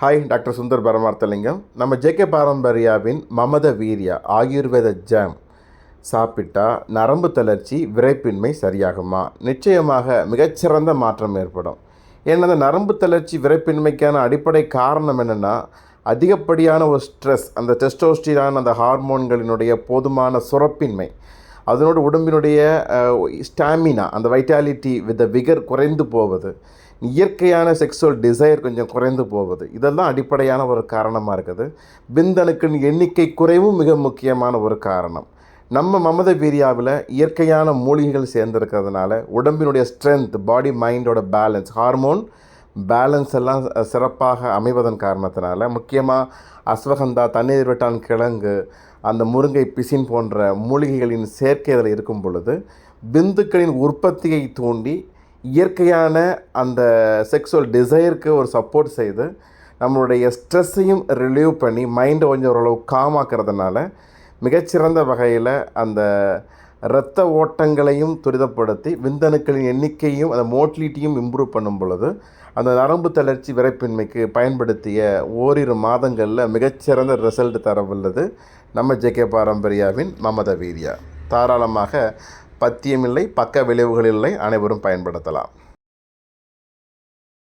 Hi doctor Sundar Paramarthalingam நம்ம JK பாரம்பரியாவின் மமத வீரியா ஆயுர்வேத ஜாம் சாப்பிட்டா நரம்பு தளர்ச்சி விரைப்பின்மை சரியாகுமா? நிச்சயமாக மிகச்சிறந்த மாற்றம் ஏற்படும். ஏன்னா அந்த நரம்பு தளர்ச்சி விரைப்பின்மைக்கான அடிப்படை காரணம் என்னென்னா அதிகப்படியான ஒரு ஸ்ட்ரெஸ் அந்த டெஸ்டோஸ்டிரான் அந்த ஹார்மோன்களினுடைய போதுமான சுரப்பின்மை. அதனோட உடம்பினுடைய ஸ்டாமினா அந்த வைட்டாலிட்டி வித் விகர் குறைந்து போவது இயற்கையான செக்ஸுவல் டிசைர் கொஞ்சம் குறைந்து போவது இதெல்லாம் அடிப்படையான ஒரு காரணமாக இருக்குது. பிந்தணுக்களின் எண்ணிக்கை குறைவும் மிக முக்கியமான ஒரு காரணம். நம்ம மமத வீரியாவில் இயற்கையான மூலிகைகள் சேர்ந்துருக்கிறதுனால உடம்பினுடைய ஸ்ட்ரென்த் பாடி மைண்டோட பேலன்ஸ் ஹார்மோன் பேலன்ஸ் எல்லாம் சிறப்பாக அமைவதன் காரணத்தினால முக்கியமாக அஸ்வகந்தா தண்ணீர் வெட்டான் கிழங்கு அந்த முருங்கை பிசின் போன்ற மூலிகைகளின் சேர்க்கை அதில் இருக்கும் பொழுது பிந்துக்களின் உற்பத்தியை தூண்டி இயற்கையான அந்த செக்ஸுவல் டிசைருக்கு ஒரு சப்போர்ட் செய்து நம்மளுடைய ஸ்ட்ரெஸ்ஸையும் ரிலீவ் பண்ணி மைண்டை கொஞ்சம் ஓரளவு காமாக்கிறதுனால மிகச்சிறந்த வகையில் அந்த இரத்த ஓட்டங்களையும் துரிதப்படுத்தி விந்தணுக்களின் எண்ணிக்கையும் அந்த மோட்லிட்டியும் இம்ப்ரூவ் பண்ணும் பொழுது அந்த நரம்பு தளர்ச்சி விரைப்பின்மைக்கு பயன்படுத்திய ஓரிரு மாதங்களில் மிகச்சிறந்த ரிசல்ட் தரவுள்ளது நம்ம ஜேகே பாரம்பரியாவின் மமத வீரியா தாராளமாக பத்தியமில்லை பக்க விளைவுகள் இல்லை அனைவரும் பயன்படுத்தலாம்.